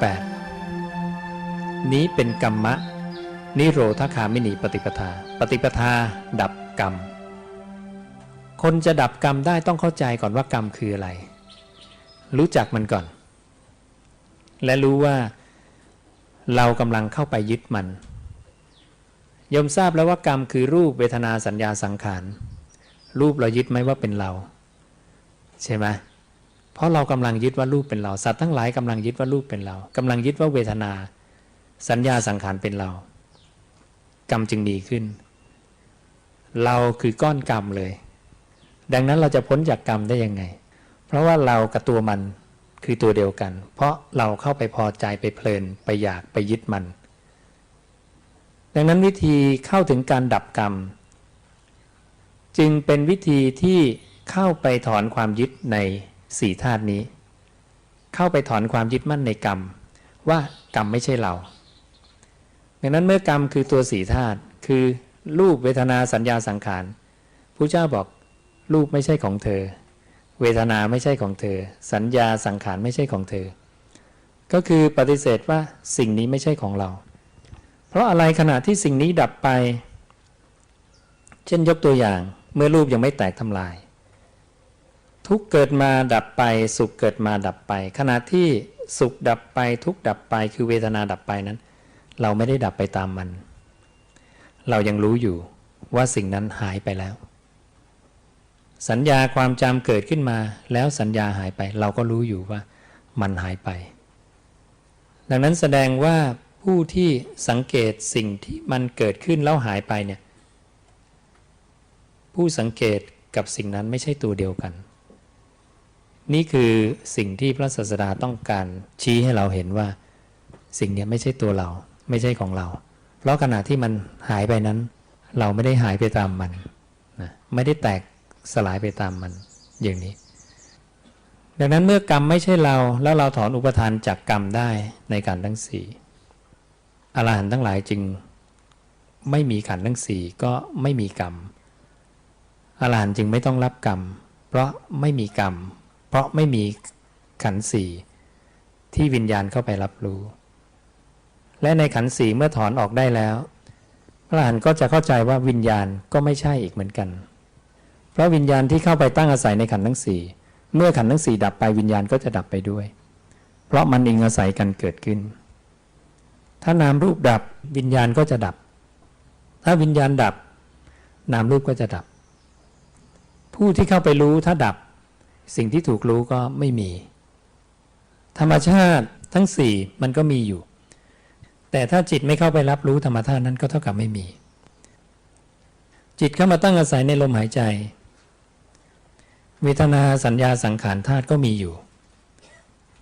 8 นี้เป็นกรรมะ นิโรธคามินีปฏิปทา ปฏิปทา ดับกรรม คนจะดับกรรมได้ต้องเข้าใจก่อนว่ากรรมคืออะไร รู้จักมันก่อน และรู้ว่าเรากำลังเข้าไปยึดมันยมทราบแล้วว่ากรรมคือรูปเวทนาสัญญาสังขาร รูปเรายึดไหมว่าเป็นเรา ใช่ไหม เพราะเรากำลังยึดว่ารูปเป็นเรา สัตว์ทั้งหลายกำลังยึดว่ารูปเป็นเรากำลังยึดว่าเวทนา สัญญาสังขารเป็นเรา กรรมจึงมีขึ้น เราคือก้อนกรรมเลย ดังนั้นเราจะพ้นจากกรรมได้ยังไง เพราะว่าเรากับตัวมันคือตัวเดียวกัน เพราะเราเข้าไปพอใจไปเพลินไปอยากไปยึดมัน ดังนั้นวิธีเข้าถึงการดับกรรม จึงเป็นวิธีที่เข้าไปถอนความยึดใน สี่ธาตุนี้ เข้าไปถอนความยึดมั่นในกรรม ว่ากรรมไม่ใช่เรา ดังนั้นเมื่อกรรมคือตัวสี่ธาตุคือรูปเวทนาสัญญาสังขารผู้เจ้าบอกรูปไม่ใช่ของเธอ เวทนาไม่ใช่ของเธอ สัญญาสังขารไม่ใช่ของเธอ ก็คือปฏิเสธว่าสิ่งนี้ไม่ใช่ของเรา เพราะอะไรขณะที่สิ่งนี้ดับไป เช่นยกตัวอย่างเมื่อรูปยังไม่แตกทำลาย ทุกเกิดมาดับไป สุขเกิดมาดับไป ขณะที่สุขดับไปทุกดับไปคือเวทนาดับไปนั้น เราไม่ได้ดับไปตามมัน เรายังรู้อยู่ว่าสิ่งนั้นหายไปแล้ว สัญญาความจำเกิดขึ้นมา แล้วสัญญาหายไป เราก็รู้อยู่ว่ามันหายไป ดังนั้นแสดงว่าผู้ที่สังเกตสิ่งที่มันเกิดขึ้นแล้วหายไปเนี่ยผู้สังเกตกับสิ่งนั้นไม่ใช่ตัวเดียวกัน นี่คือสิ่งที่พระศาสดาต้องการชี้ให้เราเห็นว่า สิ่งนี้ไม่ใช่ตัวเรา ไม่ใช่ของเรา เพราะขณะที่มันหายไปนั้น เราไม่ได้หายไปตามมันนะไม่ได้แตกสลายไปตามมันอย่างนี้ ดังนั้นเมื่อกรรมไม่ใช่เราแล้วเราถอนอุปทานจากกรรมได้ในการทั้งสี่อรหันต์ทั้งหลายจึงไม่มีขันทั้งสี่ก็ไม่มีกรรมอรหันต์จึงไม่ต้องรับกรรม เพราะไม่มีกรรม เพราะไม่มีขันสี่ที่วิญญาณเข้าไปรับรู้ และในขันสี่เมื่อถอนออกได้แล้ว พระอรหันต์ก็จะเข้าใจว่าวิญญาณก็ไม่ใช่อีกเหมือนกัน เพราะวิญญาณที่เข้าไปตั้งอาศัยในขันทั้งสี่เมื่อขันทั้งสี่ดับไปวิญญาณก็จะดับไปด้วย เพราะมันอิงอาศัยกันเกิดขึ้น ถ้านามรูปดับวิญญาณก็จะดับ ถ้าวิญญาณดับ นามรูปก็จะดับ ผู้ที่เข้าไปรู้ถ้าดับ สิ่งที่ถูกรู้ก็ไม่มี ธรรมชาติทั้งสี่มันก็มีอยู่ แต่ถ้าจิตไม่เข้าไปรับรู้ธรรมชาตินั้นก็เท่ากับไม่มี จิตเข้ามาตั้งอาศัยในลมหายใจ เวทนาสัญญาสังขารธาตุก็มีอยู่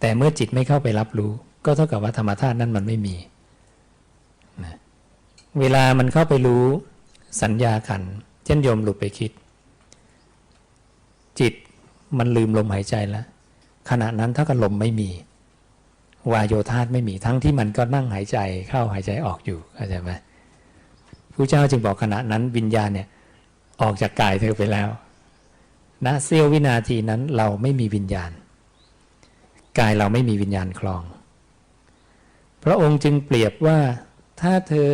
แต่เมื่อจิตไม่เข้าไปรับรู้ ก็เท่ากับว่าธรรมธาตุนั้นมันไม่มีนะเวลามันเข้าไปรู้สัญญาขันเช่นโยมหลุดไปคิด จิต มันลืมลมหายใจแล้วขณะนั้นเท่ากับลมไม่มี วายโยธาตไม่มีทั้งที่มันก็นั่งหายใจเข้าหายใจออกอยู่เข้าใจไหมผู้เจ้าจึงบอกขณะนั้นวิญญาณเนี่ยออกจากกายเธอไปแล้วณเสี้ยววินาทีนั้นเราไม่มีวิญญาณ กายเราไม่มีวิญญาณคลอง พระองค์จึงเปรียบว่าถ้าเธอ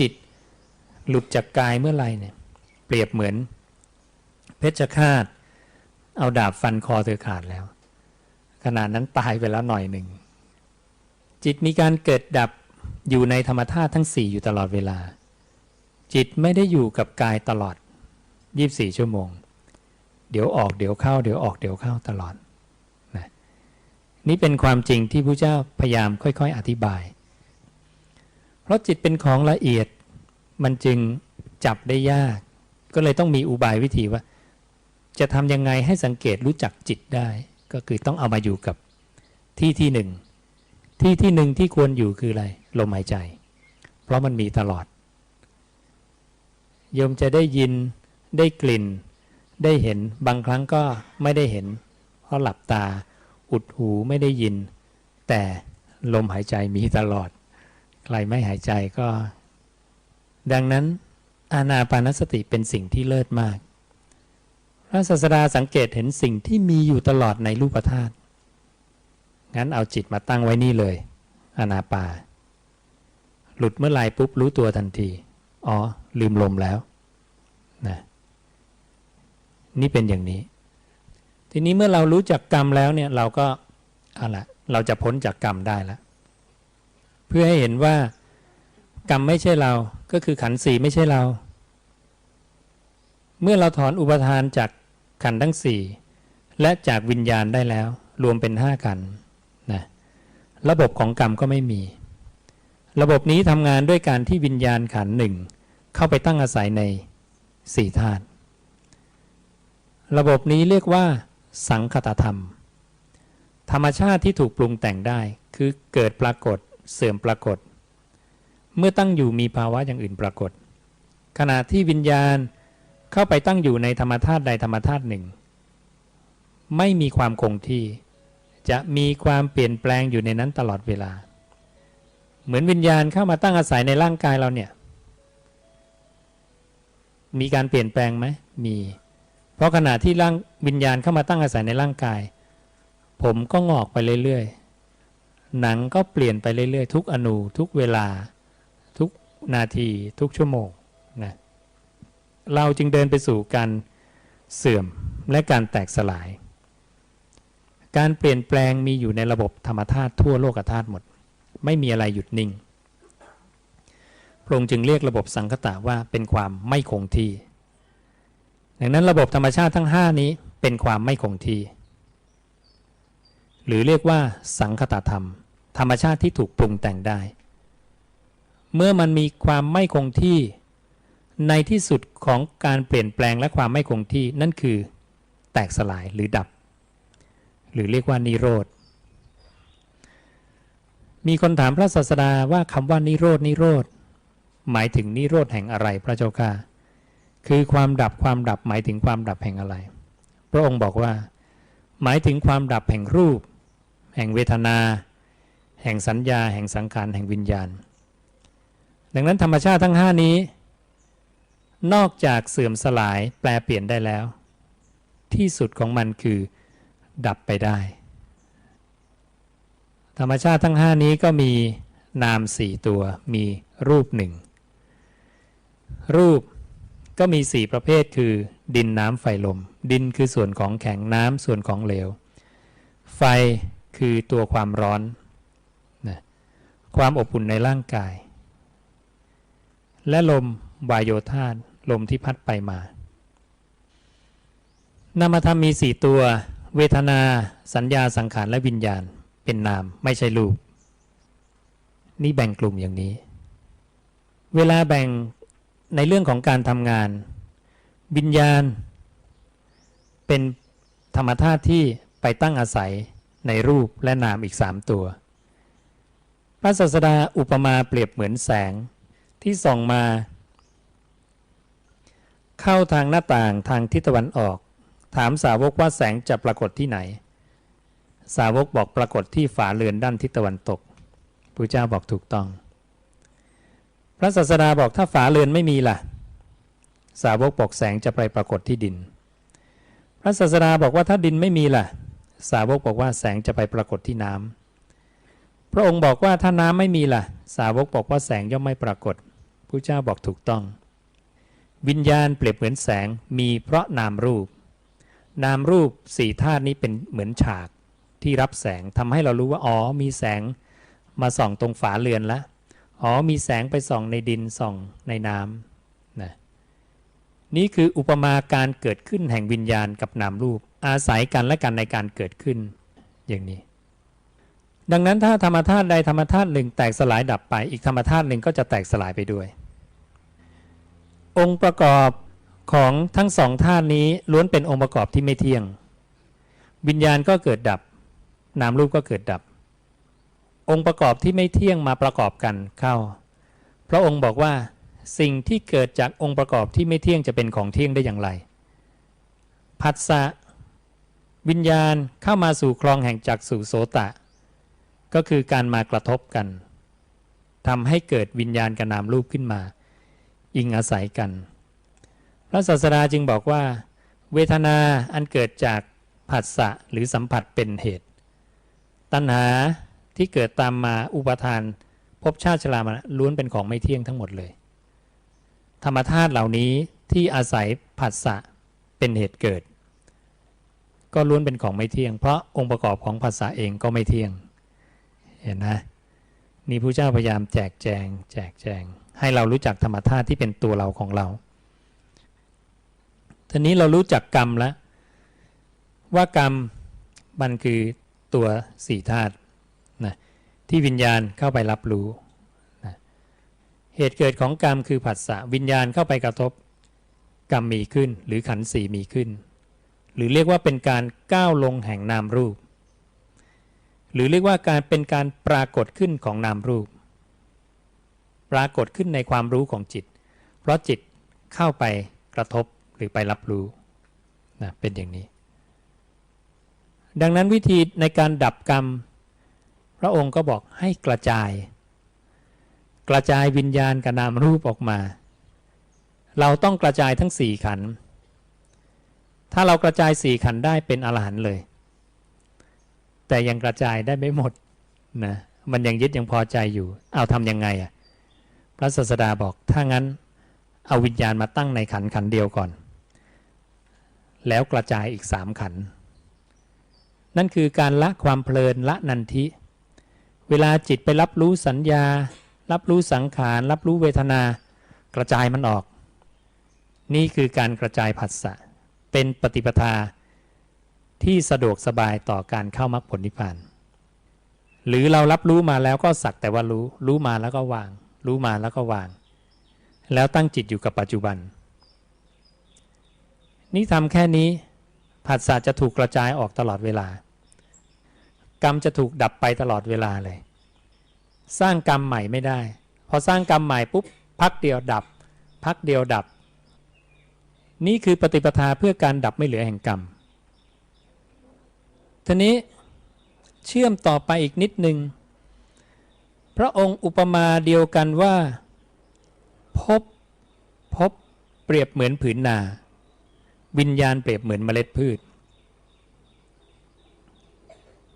จิตหลุดจากกายเมื่อไรเนี่ยเปรียบเหมือน เพชฌฆาต เอาดาบฟันคอเธอขาดแล้ว ขนาดนั้นตายไปแล้วหน่อยหนึ่ง จิตมีการเกิดดับอยู่ในธรรมธาตุทั้งสี่อยู่ตลอดเวลา จิตไม่ได้อยู่กับกายตลอด 24 ชั่วโมง เดี๋ยวออกเดี๋ยวเข้า เดี๋ยวออกเดี๋ยวเข้าตลอดนะนี่เป็นความจริงที่พระเจ้าพยายามค่อยๆอธิบาย เพราะจิตเป็นของละเอียดมันจึงจับได้ยาก ก็เลยต้องมีอุบายวิธีว่า จะทำยังไงให้สังเกตรู้จักจิตได้ ก็คือต้องเอามาอยู่กับที่ที่หนึ่ง ที่ที่หนึ่งที่ควรอยู่คืออะไร ลมหายใจ เพราะมันมีตลอด โยมจะได้ยินได้กลิ่น ได้เห็นบางครั้งก็ไม่ได้เห็น เพราะหลับตา อุดหูไม่ได้ยิน แต่ลมหายใจมีตลอด ใครไม่หายใจก็ ดังนั้นอานาปานสติเป็นสิ่งที่เลิศมาก ระศาสดาสังเกตเห็นสิ่งที่มีอยู่ตลอดในรูปธาตุงั้นเอาจิตมาตั้งไว้นี่เลย อนาปา หลุดเมื่อไหร่ปุ๊บรู้ตัวทันที อ๋อ ลืมลมแล้วนะนี่เป็นอย่างนี้ ทีนี้เมื่อเรารู้จักกรรมแล้วเนี่ยเราก็เอาละเราจะพ้นจากกรรมได้แล้วเพื่อให้เห็นว่ากรรมไม่ใช่เรา ก็คือขันธ์สี่ไม่ใช่เรา เมื่อเราถอนอุปทานจาก ขันทั้งสี่และจากวิญญาณได้แล้ว รวมเป็นห้าขันนะระบบของกรรมก็ไม่มี ระบบนี้ทำงานด้วยการที่วิญญาณขันหนึ่งเข้าไปตั้งอาศัยในสี่ธาตุระบบนี้เรียกว่า สังคตธรรม ธรรมชาติที่ถูกปรุงแต่งได้คือเกิดปรากฏเสื่อมปรากฏ เมื่อตั้งอยู่มีภาวะอย่างอื่นปรากฏ ขณะที่วิญญาณ เข้าไปตั้งอยู่ในธรรมธาตุใดธรรมธาตุหนึ่ง ไม่มีความคงที่ จะมีความเปลี่ยนแปลงอยู่ในนั้นตลอดเวลา เหมือนวิญญาณเข้ามาตั้งอาศัยในร่างกายเราเนี่ย มีการเปลี่ยนแปลงไหมมี เพราะขณะที่ร่างวิญญาณเข้ามาตั้งอาศัยในร่างกาย ผมก็งอกไปเรื่อยๆ หนังก็เปลี่ยนไปเรื่อยๆ ทุกอนูทุกเวลา ทุกนาทีทุกชั่วโมงนะ เราจึงเดินไปสู่การเสื่อมและการแตกสลาย การเปลี่ยนแปลงมีอยู่ในระบบธรรมธาตุทั่วโลกธาตุหมด ไม่มีอะไรหยุดนิ่ง พระองค์จึงเรียกระบบสังคตะว่าเป็นความไม่คงที่ ดังนั้นระบบธรรมชาติทั้ง 5 นี้เป็นความไม่คงที่ หรือเรียกว่าสังคตธรรม ธรรมชาติที่ถูกปรุงแต่งได้ เมื่อมันมีความไม่คงที่ ในที่สุดของการเปลี่ยนแปลงและความไม่คงที่นั่นคือแตกสลายหรือดับ หรือเรียกว่านิโรธ มีคนถามพระศาสดาว่าคำว่านิโรธนิโรธหมายถึงนิโรธแห่งอะไรพระเจ้าค่ะ คือความดับความดับหมายถึงความดับแห่งอะไร พระองค์บอกว่า หมายถึงความดับแห่งรูป แห่งเวทนา แห่งสัญญา แห่งสังขารแห่งวิญญาณ ดังนั้นธรรมชาติทั้งห้านี้ นอกจากเสื่อมสลายแปลเปลี่ยนได้แล้ว ที่สุดของมันคือ ดับไปได้ ธรรมชาติทั้งห้านี้ก็มีนามสี่ตัวมีรูปหนึ่ง รูปก็มีสี่ประเภทคือ ดินน้ำไฟลม ดินคือส่วนของแข็งน้ำส่วนของเหลว ไฟคือตัวความร้อนนะความอบอุ่นในร่างกาย และลมวายโยธาต ลมที่พัดไปมา นามธรรมมีสี่ตัว เวทนา สัญญาสังขารและวิญญาณ เป็นนามไม่ใช่รูป นี่แบ่งกลุ่มอย่างนี้ เวลาแบ่งในเรื่องของการทำงาน วิญญาณ เป็นธรรมธาตุที่ไปตั้งอาศัยในรูปและนามอีกสามตัว พระศาสดาอุปมาเปรียบเหมือนแสงที่ส่องมา เข้าทางหน้าต่างทางทิศตะวันออก ถามสาวกว่าแสงจะปรากฏที่ไหน สาวกบอกปรากฏที่ฝาเรือนด้านทิศตะวันตกพระเจ้าบอกถูกต้อง พระศาสดาบอกถ้าฝาเรือนไม่มีล่ะ สาวกบอกแสงจะไปปรากฏที่ดิน พระศาสดาบอกว่าถ้าดินไม่มีล่ะ สาวกบอกว่าแสงจะไปปรากฏที่น้ำพระองค์บอกว่าถ้าน้ำไม่มีล่ะ สาวกบอกว่าแสงย่อมไม่ปรากฏพระเจ้าบอกถูกต้อง วิญญาณเปรียบเหมือนแสงมีเพราะนามรูป นามรูปสี่ธาตุนี้เป็นเหมือนฉากที่รับแสงทำให้เรารู้ว่าอ๋อมีแสงมาส่องตรงฝาเรือนล้วอ๋อมีแสงไปส่องในดินส่องในน้ำนะนี่คืออุปมาการเกิดขึ้นแห่งวิญญาณกับนามรูป อาศัยกันและกันในการเกิดขึ้น อย่างนี้ ดังนั้นถ้าธรรมธาตุใดธรรมธาตุหนึ่งแตกสลายดับไป อีกธรรมธาตุหนึ่งก็จะแตกสลายไปด้วย องค์ประกอบของทั้งสองธาตุนี้ล้วนเป็นองค์ประกอบที่ไม่เที่ยง วิญญาณก็เกิดดับ นามรูปก็เกิดดับ องค์ประกอบที่ไม่เที่ยงมาประกอบกันเข้า พระองค์บอกว่าสิ่งที่เกิดจากองค์ประกอบที่ไม่เที่ยงจะเป็นของเที่ยงได้อย่างไร ผัสสะวิญญาณเข้ามาสู่คลองแห่งจักสู่โสตะ ก็คือการมากระทบกันทำให้เกิดวิญญาณกับนามรูปขึ้นมา อิงอาศัยกัน พระศาสดาจึงบอกว่า เวทนาอันเกิดจากผัสสะหรือสัมผัสเป็นเหตุ ตัณหาที่เกิดตามมาอุปทานภพชาติชรามาล้วนเป็นของไม่เที่ยงทั้งหมดเลย ธรรมธาตุเหล่านี้ที่อาศัยผัสสะเป็นเหตุเกิด ก็ล้วนเป็นของไม่เที่ยง เพราะองค์ประกอบของผัสสะเองก็ไม่เที่ยง เห็นนะนี่พระเจ้าพยายามแจกแจง แจกแจง ให้เรารู้จักธรรมธาตุที่เป็นตัวเราของเราทีนี้เรารู้จักกรรมแล้วว่ากรรมมันคือตัวสี่ธาตุนะที่วิญญาณเข้าไปรับรู้นะเหตุเกิดของกรรมคือผัสสะวิญญาณเข้าไปกระทบกรรมมีขึ้น หรือขันธ์สีมีขึ้น หรือเรียกว่าเป็นการก้าวลงแห่งนามรูป หรือเรียกว่าการเป็นการปรากฏขึ้นของนามรูป ปรากฏขึ้นในความรู้ของจิต เพราะจิตเข้าไปกระทบหรือไปรับรู้นะเป็นอย่างนี้ ดังนั้นวิธีในการดับกรรม พระองค์ก็บอกให้กระจาย กระจายวิญญาณกับนามรูปออกมา เราต้องกระจายทั้งสี่ขัน ถ้าเรากระจายสี่ขันได้เป็นอรหันต์เลย แต่ยังกระจายได้ไม่หมดนะมันยังยึดยังพอใจอยู่ เอาทำยังไงอะ่ะ พระศาสดาบอกถ้างั้นเอาวิญญาณมาตั้งในขันขันเดียวก่อน แล้วกระจายอีกสามขัน นั่นคือการละความเพลินละนันทิ เวลาจิตไปรับรู้สัญญา รับรู้สังขาร รับรู้เวทนา กระจายมันออก นี่คือการกระจายผัสสะเป็นปฏิปทาที่สะดวกสบายต่อการเข้ามรรคผลนิพพาน หรือเรารับรู้มาแล้วก็สักแต่ว่ารู้ รู้มาแล้วก็วาง รู้มาแล้วก็วาง แล้วตั้งจิตอยู่กับปัจจุบัน นี่ทำแค่นี้ผัสสะจะถูกกระจายออกตลอดเวลา กรรมจะถูกดับไปตลอดเวลาเลย สร้างกรรมใหม่ไม่ได้ พอสร้างกรรมใหม่ปุ๊บพักเดียวดับ พักเดียวดับ นี่คือปฏิปทาเพื่อการดับไม่เหลือแห่งกรรมทีนี้เชื่อมต่อไปอีกนิดหนึ่ง พระองค์อุปมาเดียวกันว่า พบพบเปรียบเหมือนผืนนา วิญญาณเปรียบเหมือนเมล็ดพืช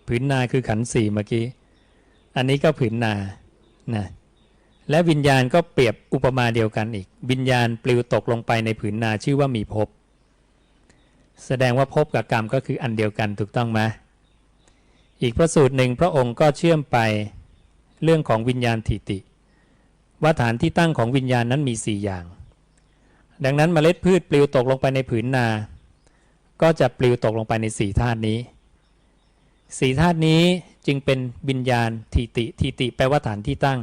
ผืนนาคือขันสี่เมื่อกี้ อันนี้ก็ผืนนานะและวิญญาณก็เปรียบอุปมาเดียวกันอีก วิญญาณปลิวตกลงไปในผืนนาชื่อว่ามีภพแสดงว่าภพกับกรรมก็คืออันเดียวกันถูกต้องไหมอีกพระสูตรหนึ่งพระองค์ก็เชื่อมไป เรื่องของวิญญาณทิติ ว่าฐานที่ตั้งของวิญญาณนั้นมีสี่อย่าง ดังนั้นเมล็ดพืชปลิวตกลงไปในผืนนา ก็จะปลิวตกลงไปในสี่ธาตุนี้สี่ธาตุนี้จึงเป็นวิญญาณทิติทิติแปลว่าฐานที่ตั้ง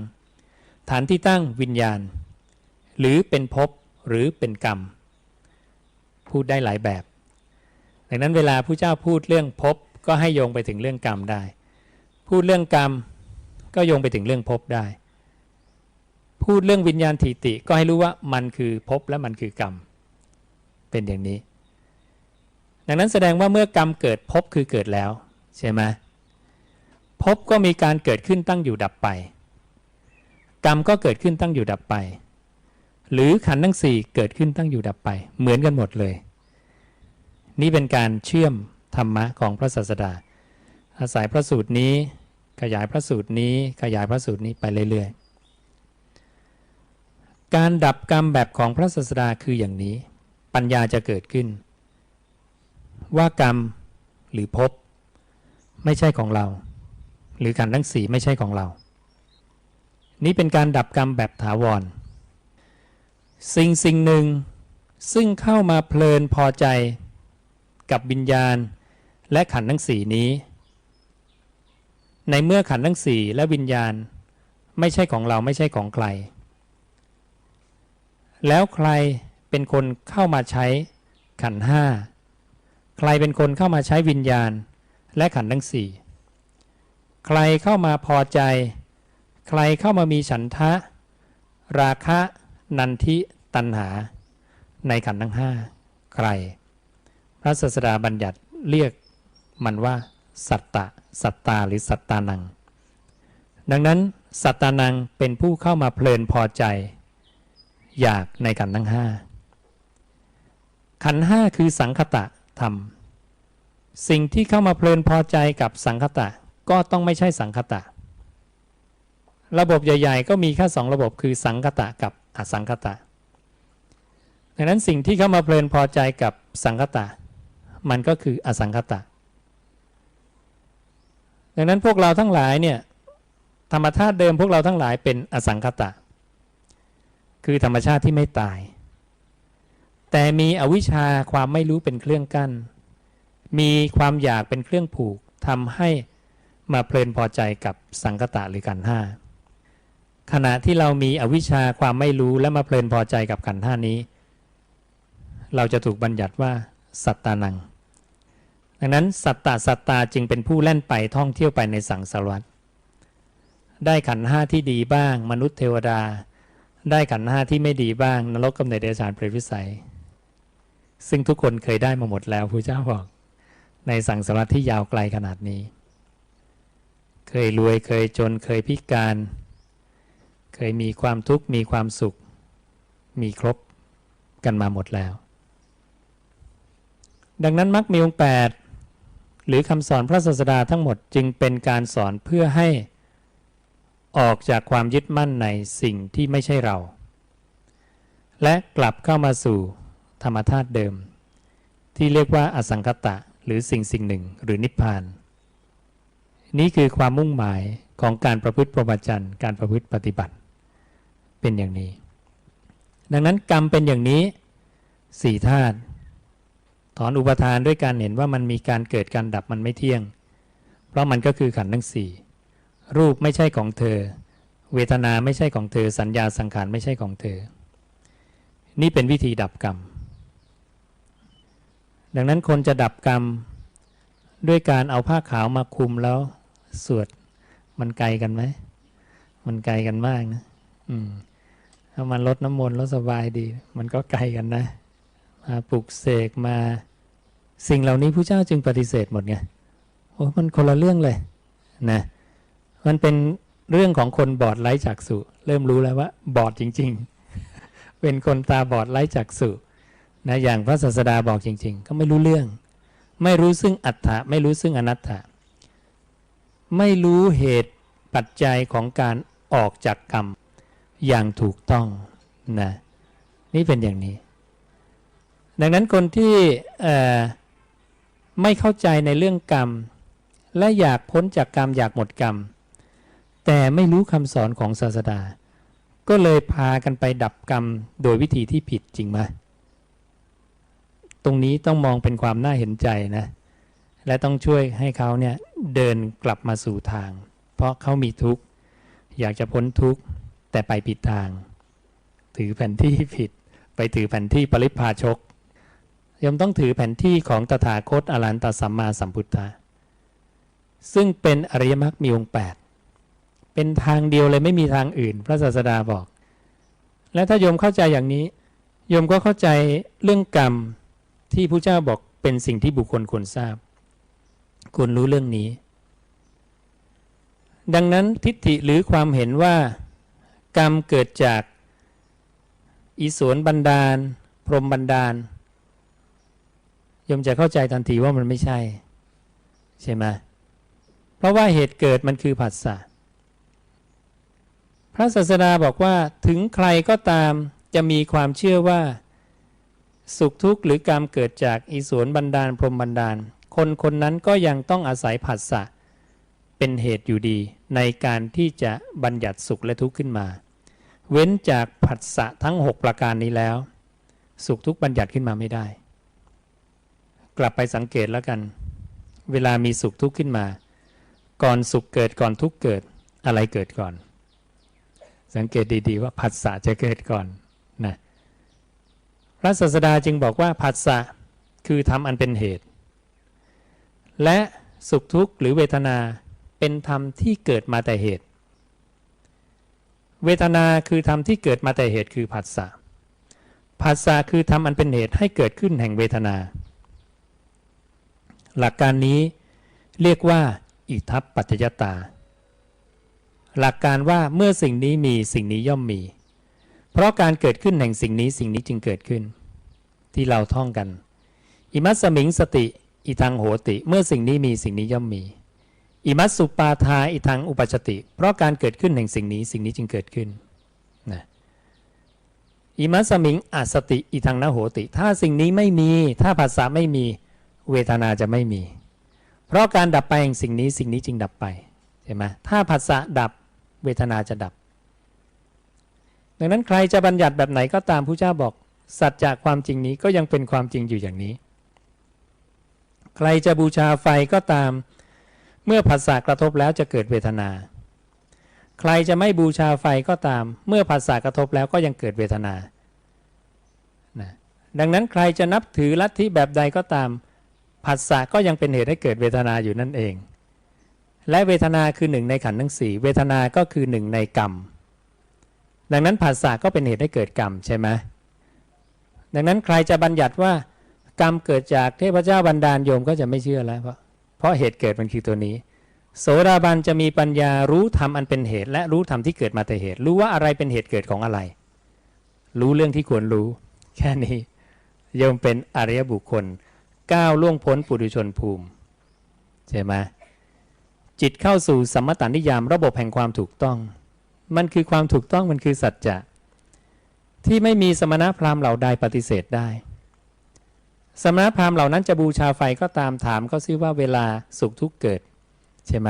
ฐานที่ตั้งวิญญาณ หรือเป็นภพหรือเป็นกรรม พูดได้หลายแบบ ดังนั้นเวลาผู้เจ้าพูดเรื่องภพก็ให้โยงไปถึงเรื่องกรรมได้ พูดเรื่องกรรม ก็โยงไปถึงเรื่องภพได้ พูดเรื่องวิญญาณทิติก็ให้รู้ว่ามันคือภพและมันคือกรรม เป็นอย่างนี้ ดังนั้นแสดงว่าเมื่อกรรมเกิดภพคือเกิดแล้ว ใช่ไหมภพก็มีการเกิดขึ้นตั้งอยู่ดับไป กรรมก็เกิดขึ้นตั้งอยู่ดับไป หรือขันธ์ทั้งสี่เกิดขึ้นตั้งอยู่ดับไป เหมือนกันหมดเลย นี่เป็นการเชื่อมธรรมะของพระศาสดา อาศัยพระสูตรนี้ ขยายพระสูตรนี้ขยายพระสูตรนี้ไปเรื่อยๆ การดับกรรมแบบของพระศาสดาคืออย่างนี้ ปัญญาจะเกิดขึ้น ว่ากรรมหรือภพไม่ใช่ของเรา หรือขันธ์ทั้งสี่ไม่ใช่ของเรา นี่เป็นการดับกรรมแบบถาวร สิ่งสิ่งหนึ่งซึ่งเข้ามาเพลินพอใจกับวิญญาณ และขันธ์ทั้งสี่นี้ ในเมื่อขันทั้งสี่และวิญญาณ ไม่ใช่ของเราไม่ใช่ของใคร แล้วใครเป็นคนเข้ามาใช้ขันห้าใครเป็นคนเข้ามาใช้วิญญาณ และขันทั้งสี่ใครเข้ามาพอใจ ใครเข้ามามีฉันทะ ราคะ นันทิตัณหา ในขันทั้งห้าใคร พระศาสดาบัญญัติเรียกมันว่า สัตตะ สัตตาหรือสัตตานัง ดังนั้น สัตตานังเป็นผู้เข้ามาเพลินพอใจ อยากในขันทั้งห้าขันห้าคือสังคตะธรรม สิ่งที่เข้ามาเพลินพอใจกับสังคตะก็ต้องไม่ใช่สังคตะ ระบบใหญ่ ๆ ก็มีแค่สองระบบคือสังคตะกับอสังคตะ ดังนั้นสิ่งที่เข้ามาเพลินพอใจกับสังคตะ มันก็คืออสังคตะ ดังนั้นพวกเราทั้งหลายเนี่ยธรรมชาติเดิมพวกเราทั้งหลายเป็นอสังคตะ คือธรรมชาติที่ไม่ตาย แต่มีอวิชชาความไม่รู้เป็นเครื่องกั้น มีความอยากเป็นเครื่องผูกทำให้มาเพลินพอใจกับสังคตะหรือขันธ์ห้าขณะที่เรามีอวิชชาความไม่รู้และมาเพลินพอใจกับขันธ์ห้านี้ เราจะถูกบัญญัติว่าสัตตานัง ดังนั้นสัตตาสัตตาจึงเป็นผู้แล่นไปท่องเที่ยวไปในสังสารวัฏได้ขันห้าที่ดีบ้าง มนุษย์เทวดา ได้ขันห้าที่ไม่ดีบ้าง นรกกำเนิดเดรัจฉานเปรตวิสัย ซึ่งทุกคนเคยได้มาหมดแล้วพระเจ้าบอก ในสังสารวัฏที่ยาวไกลขนาดนี้ เคยรวยเคยจนเคยพิการ เคยมีความทุกข์มีความสุข มีครบกันมาหมดแล้ว ดังนั้นมรรคมีองค์แปด หรือคำสอนพระศาสดาทั้งหมดจึงเป็นการสอนเพื่อให้ออกจากความยึดมั่นในสิ่งที่ไม่ใช่เรา และกลับเข้ามาสู่ธรรมธาตุเดิม ที่เรียกว่าอสังคตะ หรือสิ่งสิ่งหนึ่ง หรือนิพพาน นี่คือความมุ่งหมายของการประพฤติปรหมจรรย์การประพฤติปฏิบัติ เป็นอย่างนี้ ดังนั้นกรรมเป็นอย่างนี้สี่ธาตุ ถอนอุปทานด้วยการเห็นว่ามันมีการเกิดการดับมันไม่เที่ยง เพราะมันก็คือขันธ์ทั้งสี่รูปไม่ใช่ของเธอ เวทนาไม่ใช่ของเธอ สัญญาสังขารไม่ใช่ของเธอ นี่เป็นวิธีดับกรรม ดังนั้นคนจะดับกรรมด้วยการเอาผ้าขาวมาคลุมแล้วสวดมันไกลกันไหม มันไกลกันมากนะ อืม ถ้ามันลดน้ำมนต์แล้วสบายดี มันก็ไกลกันนะ ปลุกเสกมา สิ่งเหล่านี้พระเจ้าจึงปฏิเสธหมดไงโอ้มันคนละเรื่องเลยนะมันเป็นเรื่องของคนบอดไร้จักษุเริ่มรู้แล้วว่า บอดจริง ๆ เป็นคนตาบอดไร้จักษุนะอย่างพระศาสดาบอกจริง ๆ ก็ไม่รู้เรื่อง ไม่รู้ซึ่งอัตถะไม่รู้ซึ่งอนัตถะไม่รู้เหตุปัจจัยของการออกจากกรรมอย่างถูกต้องนะนี่เป็นอย่างนี้ ดังนั้นคนที่ไม่เข้าใจในเรื่องกรรม และอยากพ้นจากกรรมอยากหมดกรรม แต่ไม่รู้คำสอนของศาสดา ก็เลยพากันไปดับกรรมโดยวิธีที่ผิดจริงไหมตรงนี้ต้องมองเป็นความน่าเห็นใจนะ และต้องช่วยให้เขาเนี่ยเดินกลับมาสู่ทาง เพราะเขามีทุกข์ อยากจะพ้นทุกข์ แต่ไปผิดทาง ถือแผนที่ผิด ไปถือแผนที่ปริพาชก ยมต้องถือแผนที่ของตถาคตอรันตสัมมาสัมพุทธะซึ่งเป็นอริยมรรคมีองค์แปดเป็นทางเดียวเลยไม่มีทางอื่น พระศาสดาบอก และถ้าโยมเข้าใจอย่างนี้โยมก็เข้าใจเรื่องกรรมที่พระเจ้าบอกเป็นสิ่งที่บุคคลควรทราบควรรู้เรื่องนี้ ดังนั้นทิฏฐิหรือความเห็นว่า กรรมเกิดจากอิสวนบันดาล พรหมบันดาล ยมจะเข้าใจทันทีว่ามันไม่ใช่ ใช่ไหมเพราะว่าเหตุเกิดมันคือผัสสะพระศาสดาบอกว่าถึงใครก็ตามจะมีความเชื่อว่า สุขทุกข์หรือกรรมเกิดจากอิสวนบันดาลพรหมบันดาล คนคนนั้นก็ยังต้องอาศัยผัสสะเป็นเหตุอยู่ดีในการที่จะบัญญัติสุขและทุกข์ขึ้นมา เว้นจากผัสสะทั้ง 6 ประการนี้แล้ว สุขทุกข์บัญญัติขึ้นมาไม่ได้ กลับไปสังเกตแล้วกัน เวลามีสุขทุกข์ขึ้นมา ก่อนสุขเกิดก่อนทุกข์เกิดอะไรเกิดก่อน สังเกตดีๆว่าผัสสะจะเกิดก่อนนะพระศาสดาจึงบอกว่าผัสสะคือธรรมอันเป็นเหตุ และสุขทุกข์หรือเวทนาเป็นธรรมที่เกิดมาแต่เหตุ เวทนาคือธรรมที่เกิดมาแต่เหตุคือผัสสะผัสสะคือธรรมอันเป็นเหตุให้เกิดขึ้นแห่งเวทนา หลักการนี้เรียกว่า อิทัปปัจจยตา หลักการว่าเมื่อสิ่งนี้มีสิ่งนี้ย่อมมี เพราะการเกิดขึ้นแห่งสิ่งนี้สิ่งนี้จึงเกิดขึ้น ที่เราท่องกัน อิมัสมิงสติ อิทังโหติ เมื่อสิ่งนี้มีสิ่งนี้ย่อมมี อิมัสสุปาทาอิทังอุปชติ เพราะการเกิดขึ้นแห่งสิ่งนี้สิ่งนี้จึงเกิดขึ้นนะอิมัสมิงอัสสติ อิทังนโหติ ถ้าสิ่งนี้ไม่มี ถ้าภาษาไม่มี เวทนาจะไม่มี เพราะการดับไปแห่งสิ่งนี้สิ่งนี้จึงดับไปใช่ไหมถ้าภาษาดับเวทนาจะดับ ดังนั้นใครจะบัญญัติแบบไหนก็ตามผู้เจ้าบอก สัจจะความจริงนี้ก็ยังเป็นความจริงอยู่อย่างนี้ ใครจะบูชาไฟก็ตาม เมื่อผัสสะกระทบแล้วจะเกิดเวทนา ใครจะไม่บูชาไฟก็ตาม เมื่อผัสสะกระทบแล้วก็ยังเกิดเวทนานะดังนั้นใครจะนับถือลัทธิแบบใดก็ตาม ผัสสะก็ยังเป็นเหตุให้เกิดเวทนาอยู่นั่นเอง และเวทนาคือหนึ่งในขันธ์ทั้งสี่เวทนาก็คือหนึ่งในกรรม ดังนั้นผัสสะก็เป็นเหตุให้เกิดกรรมใช่ไหมดังนั้นใครจะบัญญัติว่ากรรมเกิดจากเทพเจ้าบันดาลโยมก็จะไม่เชื่อแล้ว เพราะเพราะเหตุเกิดมันคือตัวนี้ โสดาบันจะมีปัญญารู้ธรรมอันเป็นเหตุ และรู้ธรรมที่เกิดมาแต่เหตุ รู้ว่าอะไรเป็นเหตุเกิดของอะไร รู้เรื่องที่ควรรู้ แค่นี้โยมเป็นอริยบุคคล ก้าวล่วงพ้นปุถุชนภูมิใช่ไหมจิตเข้าสู่สัมมตานิยามระบบแห่งความถูกต้อง มันคือความถูกต้องมันคือสัจจะที่ไม่มีสมณพราหมณ์เหล่าใดปฏิเสธได้ สมณพราหมณ์เหล่านั้นจะบูชาไฟก็ตามถามก็ซิว่าเวลาสุขทุกเกิดใช่ไหม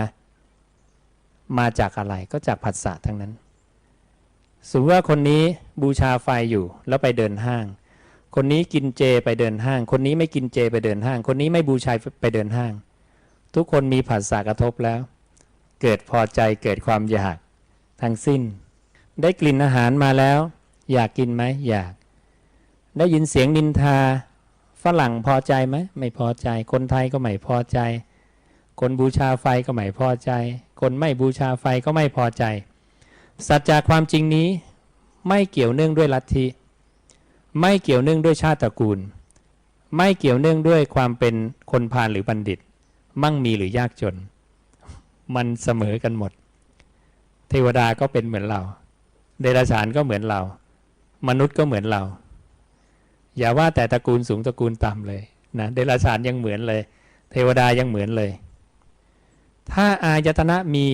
มาจากอะไรก็จากผัสสะทั้งนั้นสมมติว่าคนนี้บูชาไฟอยู่แล้วไปเดินห้าง คนนี้กินเจไปเดินห้าง คนนี้ไม่กินเจไปเดินห้าง คนนี้ไม่บูชาไปเดินห้าง ทุกคนมีผัสสะกระทบแล้ว เกิดพอใจเกิดความอยากทั้งสิ้น ได้กลิ่นอาหารมาแล้ว อยากกินไหมอยาก ได้ยินเสียงนินทา ฝรั่งพอใจไหมไม่พอใจ คนไทยก็ไม่พอใจ คนบูชาไฟก็ไม่พอใจ คนไม่บูชาไฟก็ไม่พอใจ สัจจากความจริงนี้ไม่เกี่ยวเนื่องด้วยลัทธิ ไม่เกี่ยวเนื่องด้วยชาติตระกูล ไม่เกี่ยวเนื่องด้วยความเป็นคนพาลหรือบัณฑิต มั่งมีหรือยากจน มันเสมอกันหมด เทวดาก็เป็นเหมือนเรา เดรัจฉานก็เหมือนเรา มนุษย์ก็เหมือนเรา อย่าว่าแต่ตระกูลสูงตระกูลต่ำเลยนะเดรัจฉานยังเหมือนเลย เทวดายังเหมือนเลย ถ้าอายตนะมี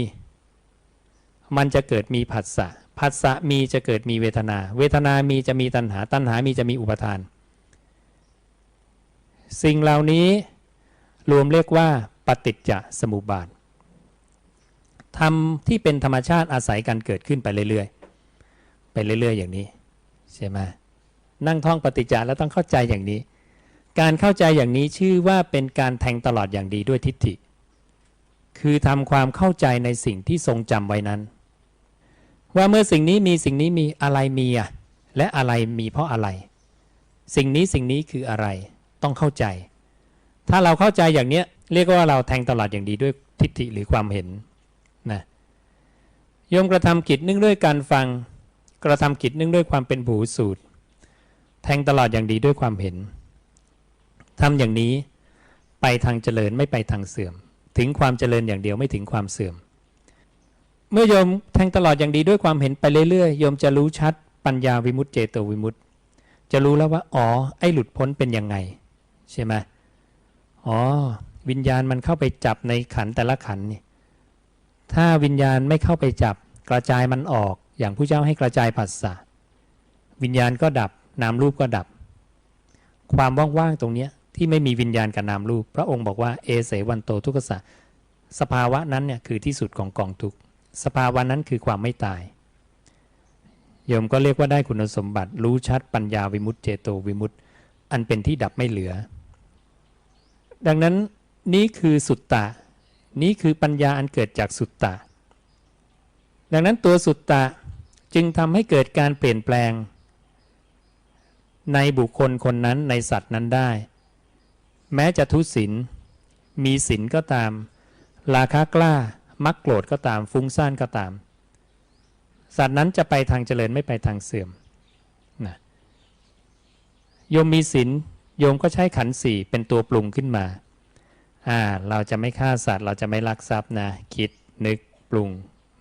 มันจะเกิดมีผัสสะ ผัสสะมีจะเกิดมีเวทนา เวทนามีจะมีตัณหา ตัณหามีจะมีอุปทาน สิ่งเหล่านี้รวมเรียกว่าปฏิจจสมุปบาททำที่เป็นธรรมชาติอาศัยกันเกิดขึ้นไปเรื่อยๆ ไปเรื่อยๆ อย่างนี้ใช่ไหมนั่งท่องปฏิจจแล้วต้องเข้าใจอย่างนี้ การเข้าใจอย่างนี้ชื่อว่าเป็นการแทงตลอดอย่างดีด้วยทิฏฐิ คือทำความเข้าใจในสิ่งที่ทรงจำไว้นั้น ว่าเมื่อสิ่งนี้มีสิ่งนี้มีอะไรมีอะและอะไรมีเพราะอะไร สิ่งนี้สิ่งนี้คืออะไรต้องเข้าใจ ถ้าเราเข้าใจอย่างเนี้ยเรียกว่าเราแทงตลอดอย่างดีด้วยทิฏฐิหรือความเห็นนะโยมกระทำกิจเนื่องด้วยการฟังกระทำกิจเนื่องด้วยความเป็นผูสูตร แทงตลอดอย่างดีด้วยความเห็นทำอย่างนี้ไปทางเจริญไม่ไปทางเสื่อม ถึงความเจริญอย่างเดียวไม่ถึงความเสื่อม เมื่อโยมแทงตลอดอย่างดีด้วยความเห็นไปเรื่อยๆโยมจะรู้ชัดปัญญาวิมุตติเจโตวิมุตติ จะรู้แล้วว่าอ๋อไอ้หลุดพ้นเป็นยังไงใช่ไหมอ๋อวิญญาณมันเข้าไปจับในขันแต่ละขันนี่ถ้าวิญญาณไม่เข้าไปจับกระจายมันออกอย่างผู้เจ้าให้กระจายผัสสะวิญญาณก็ดับนามรูปก็ดับ ความว่างๆตรงเนี้ยที่ไม่มีวิญญาณกับนามรูป พระองค์บอกว่าเอเสวันโตทุกขสะสภาวะนั้นเนี่ยคือที่สุดของกองทุกข์ สภาวะนั้นคือความไม่ตายโยมก็เรียกว่าได้คุณสมบัติรู้ชัดปัญญาวิมุตติเจโตวิมุตติ อันเป็นที่ดับไม่เหลือ ดังนั้นนี่คือสุตตะ นี่คือปัญญาอันเกิดจากสุตตะ ดังนั้นตัวสุตตะจึงทำให้เกิดการเปลี่ยนแปลง ในบุคคลคนนั้นในสัตว์นั้นได้ แม้จะทุศีลมีศีลก็ตาม ราคะกล้า มักโกรธก็ตามฟุ้งซ่านก็ตาม สัตว์นั้นจะไปทางเจริญไม่ไปทางเสื่อมนะโยมมีศีลโยมก็ใช้ขันสี่เป็นตัวปรุงขึ้นมาอ่าเราจะไม่ฆ่าสัตว์ เราจะไม่ลักทรัพย์นะคิดนึกปรุง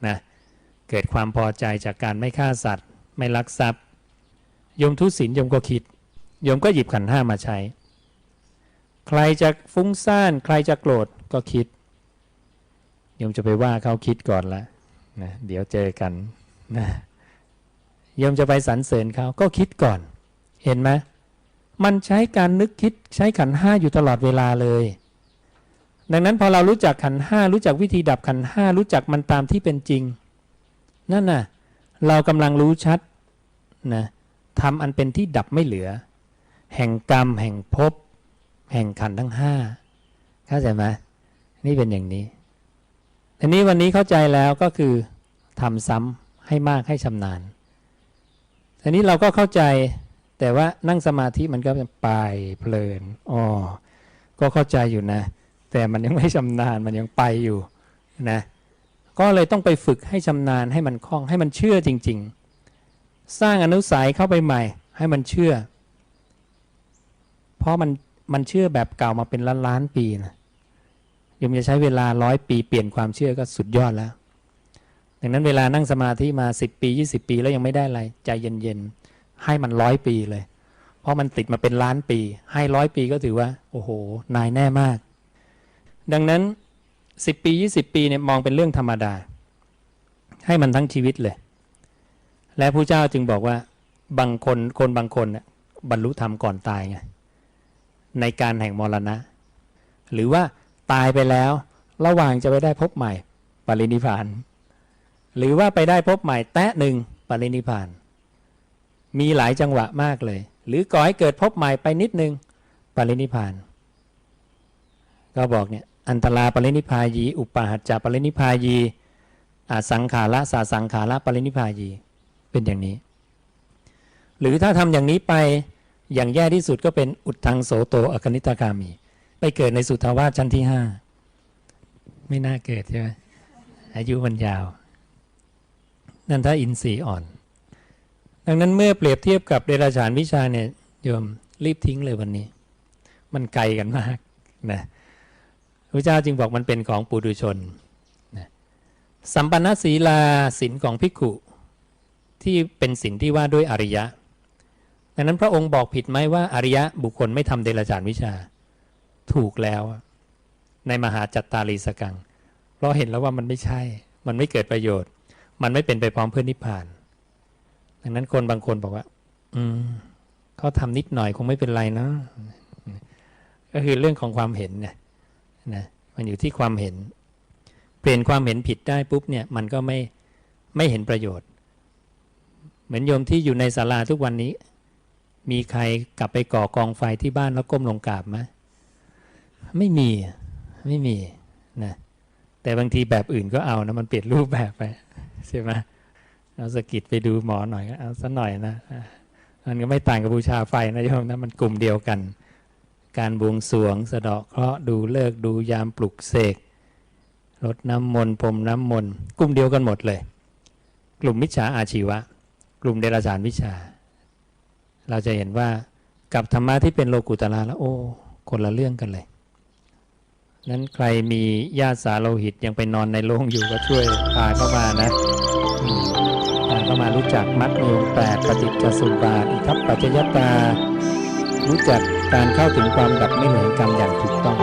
นะเกิดความพอใจจากการไม่ฆ่าสัตว์ ไม่ลักทรัพย์โยมทุศีลโยมก็คิดโยมก็หยิบขันห้ามาใช้ ใครจะฟุ้งซ่าน ใครจะโกรธก็คิด โยมจะไปว่าเขาคิดก่อนละนะเดี๋ยวเจอกันนะโยมจะไปสรรเสริญเขาก็คิดก่อน เห็นไหมมันใช้การนึกคิดใช้ขันห้าอยู่ตลอดเวลาเลย ดังนั้นพอเรารู้จักขันห้ารู้จักวิธีดับขันห้ารู้จักมันตามที่เป็นจริง นั่นน่ะ เรากำลังรู้ชัดนะทำอันเป็นที่ดับไม่เหลือ แห่งกรรมแห่งภพแห่งขันทั้งห้าเข้าใจไหมนี่เป็นอย่างนี้ อันนี้วันนี้เข้าใจแล้วก็คือทำซ้ำให้มากให้ชำนาญอันนี้เราก็เข้าใจแต่ว่านั่งสมาธิมันก็ไปเพลินอ๋อก็เข้าใจอยู่นะ แต่มันยังไม่ชำนาญมันยังไปอยู่นะก็เลยต้องไปฝึกให้ชำนาญให้มันคล่องให้มันเชื่อจริง ๆ สร้างอนุสัยเข้าไปใหม่ ให้มันเชื่อ เพราะมันมันเชื่อแบบเก่ามาเป็นล้านล้านๆปีนะ ยมจะใช้เวลาร้อยปีเปลี่ยนความเชื่อก็สุดยอดแล้ว ดังนั้นเวลานั่งสมาธิมา 10 ปี 20 ปีแล้วยังไม่ได้อะไร ใจเย็นๆ ให้มันร้อยปีเลย เพราะมันติดมาเป็นล้านปี ให้ร้อยปีก็ถือว่า โอ้โห นายแน่มาก ดังนั้น 10 ปี 20 ปีเนี่ยมองเป็นเรื่องธรรมดา ให้มันทั้งชีวิตเลย และผู้เจ้าจึงบอกว่าบางคนคนบางคนบรรลุธรรมก่อนตายไงในการแห่งมรณะ หรือว่า ตายไปแล้ว ระหว่างจะไปได้พบใหม่ ปรินิพาน หรือว่าไปได้พบใหม่แตะหนึ่งปรินิพาน มีหลายจังหวะมากเลย หรือก่อให้เกิดพบใหม่ไปนิดนึงปรินิพาน ก็บอกเนี่ยอันตราปรินิพายี อุปาหัจจาปรินิพายีอาสังขาระสาสังขาระปรินิพายีเป็นอย่างนี้ หรือถ้าทำอย่างนี้ไปอย่างแย่ที่สุดก็เป็นอุดทังโสโตอคนิตากามี ไปเกิดในสุทาวาสชั้นที่ห้าไม่น่าเกิดใช่ไหมอายุมันยาว นั่นถ้าอินทรีย์อ่อน ดังนั้นเมื่อเปรียบเทียบกับเดรัจฉานวิชาเนี่ยโยมรีบทิ้งเลยวันนี้ มันไกลกันมากนะพระเจ้าจึงบอกมันเป็นของปุถุชนนะสัมปันนศีลาศีลของภิกขุที่เป็นศีลที่ว่าด้วยอริยะดังนั้นพระองค์บอกผิดไหมว่าอริยะบุคคลไม่ทำเดรัจฉานวิชา ถูกแล้ว ในมหาจัตตารีสกัง เพราะเห็นแล้วว่ามันไม่ใช่ มันไม่เกิดประโยชน์ มันไม่เป็นไปพร้อมเพื่อนิพพาน ดังนั้นคนบางคนบอกว่า อืมเขาทำนิดหน่อยคงไม่เป็นไรนะ ก็คือเรื่องของความเห็นเนี่ยนะมันอยู่ที่ความเห็น เปลี่ยนความเห็นผิดได้ปุ๊บเนี่ย มันก็ไม่ไม่เห็นประโยชน์ เหมือนโยมที่อยู่ในศาลาทุกวันนี้ มีใครกลับไปก่อกองไฟที่บ้านแล้วก้มลงกราบไหม ไม่มีไม่มีนะแต่บางทีแบบอื่นก็เอานะมันเปลี่ยนรูปแบบไปใช่ไหมเอาสกิดไปดูหมอหน่อยเอาสัหน่อยนะมันก็ไม่ต่างกับบูชาไฟนะโยมนะมันกลุ่มเดียวกัน การบวงสรวง สะเดาะเคราะห์ดูเลิกดูยามปลุกเสกรดน้ำมนต์พรมน้ำมนต์กลุ่มเดียวกันหมดเลย กลุ่มมิจฉาอาชีวะ กลุ่มเดรัจฉานวิชา เราจะเห็นว่ากับธรรมะที่เป็นโลกุตละแล้วโอ้คนละเรื่องกันเลย นั้นใครมีญาติสาโลหิตยังไปนอนในโรงอยู่ก็ช่วยพาเข้ามานะพาเข้ามารู้จักมัดมีองแปดปฏิจจสุบาทอิทัปปัจจยตา รู้จักการเข้าถึงความดับไม่เหมือนกรรมอย่างถูกต้อง